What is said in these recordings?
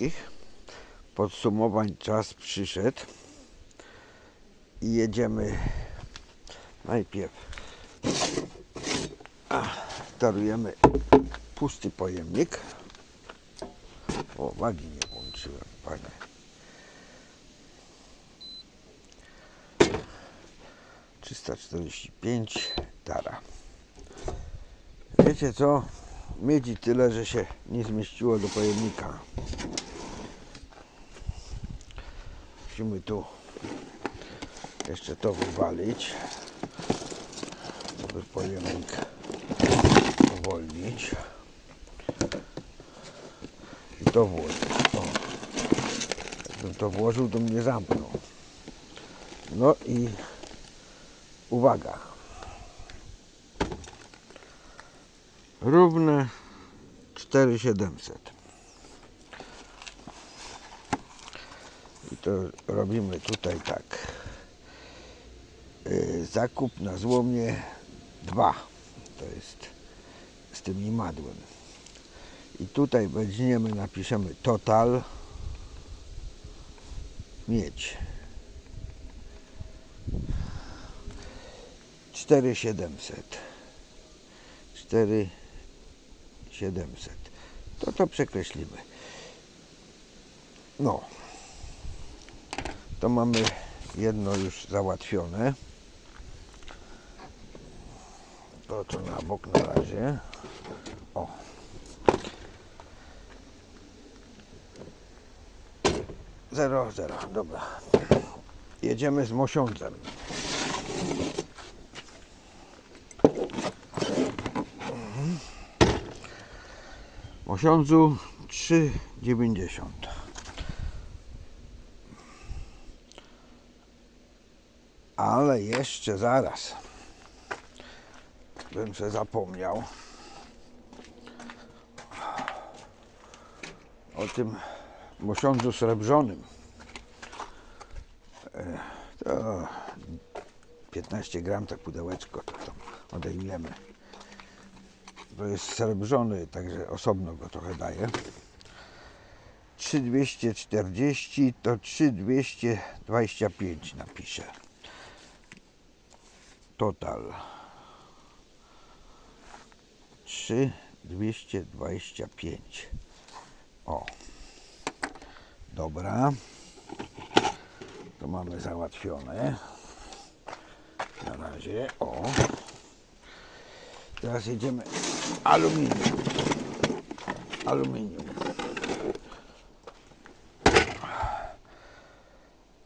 wszystkich. Podsumowań czas przyszedł. I jedziemy najpierw. Darujemy pusty pojemnik. O, wagi nie włączyłem, panie. Trzysta czterdzieści pięć dara. Wiecie co? Miedzi tyle, że się nie zmieściło do pojemnika. Musimy tu jeszcze to wywalić, żeby pojemnik uwolnić i to włożyć. O. Jakbym to włożył, to mnie zamknął. No i uwaga. Równe 4700. to robimy tutaj tak. Yy, Zakup na złomie 2. To jest z tym imadłem. I tutaj weźmiemy, napiszemy total mieć 4700 4700 to to przekreślimy no to mamy jedno już załatwione to to na bok na razie o Zero, zero, dobra. Jedziemy z mosiądzem. Mosiądzu 3,90. Ale jeszcze zaraz. Bym się zapomniał. O tym mosiądzu srebrzonym. E, To 15 gram tak pudełeczko to odejmiemy. To jest srebrzony, także osobno go trochę daję. 3240 to 3225 napiszę. Total. 3225. O. Dobra. To mamy załatwione. Na razie. O. Teraz jedziemy aluminium. Aluminium.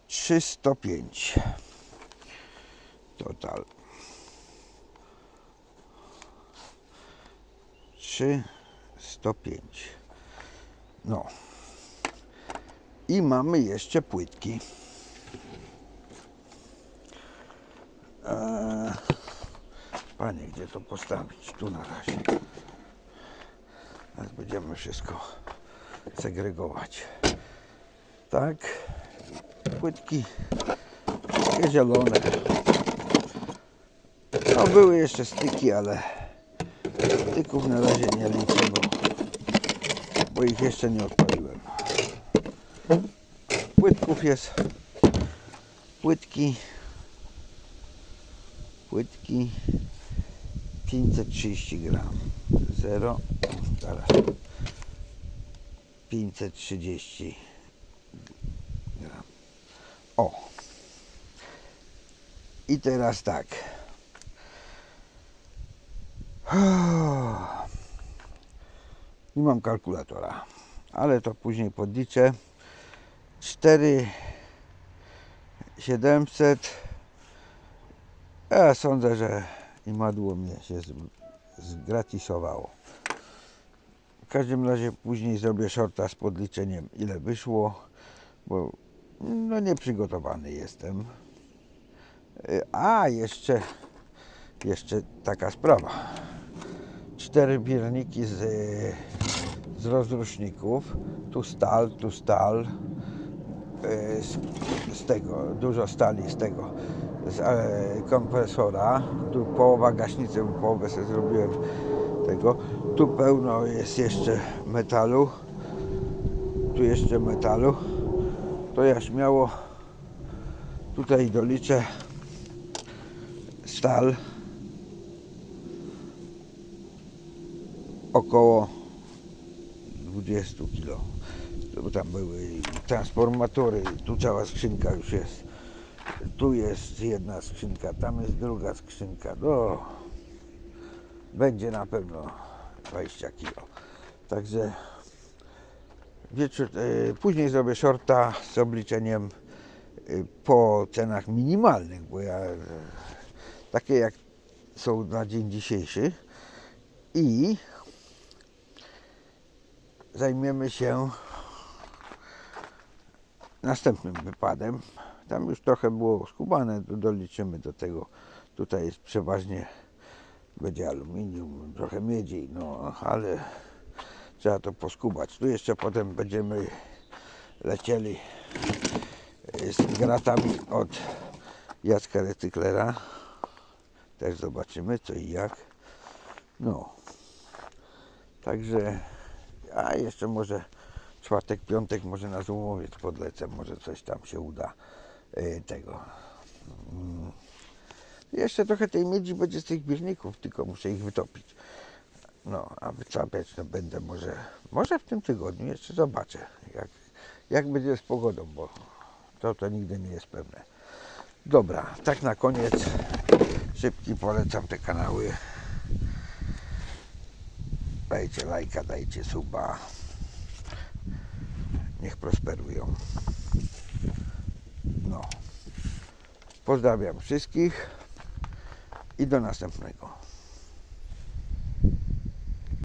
305. Total. 305. No. I mamy jeszcze płytki. Eee, panie, gdzie to postawić? Tu na razie. Teraz będziemy wszystko segregować. Tak. Płytki takie zielone. No były jeszcze styki, ale styków na razie nie liczę, bo, bo ich jeszcze nie odpaliłem. Płytków jest płytki płytki 530 gram. 0 zaraz. 530 gram. O. I teraz tak nie mam kalkulatora. Ale to później podliczę. 4 700 ja sądzę, że imadło mnie się zgratisowało w każdym razie później zrobię shorta z podliczeniem ile wyszło bo no nieprzygotowany jestem. Y, a jeszcze jeszcze taka sprawa cztery bierniki z, y, z rozruszników. Tu stal, tu stal. Y, z, z tego, dużo stali z tego, z e, kompresora, tu połowa gaśnicy, połowę sobie zrobiłem tego, tu pełno jest jeszcze metalu, tu jeszcze metalu, to ja śmiało tutaj doliczę stal około 20 kg. Bo tam były transformatory, tu cała skrzynka już jest. Tu jest jedna skrzynka, tam jest druga skrzynka. No, będzie na pewno 20 kg. Także wieczór, e, później zrobię shorta z obliczeniem e, po cenach minimalnych, bo ja e, takie jak są na dzień dzisiejszy i zajmiemy się następnym wypadem. Tam już trochę było skubane, doliczymy do tego. Tutaj jest przeważnie będzie aluminium, trochę miedzi, no ale trzeba to poskubać. Tu jeszcze potem będziemy lecieli e, z gratami od Jacka Recyklera. Też zobaczymy co i jak. No. Także, a jeszcze może czwartek, piątek może na złomowiec podlecę, może coś tam się uda e, tego. Mm. Jeszcze trochę tej miedzi będzie z tych bierników, tylko muszę ich wytopić. No, a wycapiać to będę może, może w tym tygodniu, jeszcze zobaczę, jak, jak będzie z pogodą, bo to to nigdy nie jest pewne. Dobra, tak na koniec szybki polecam te kanały. Dajcie lajka, dajcie suba. Niech prosperują. No. Pozdrawiam wszystkich i do następnego.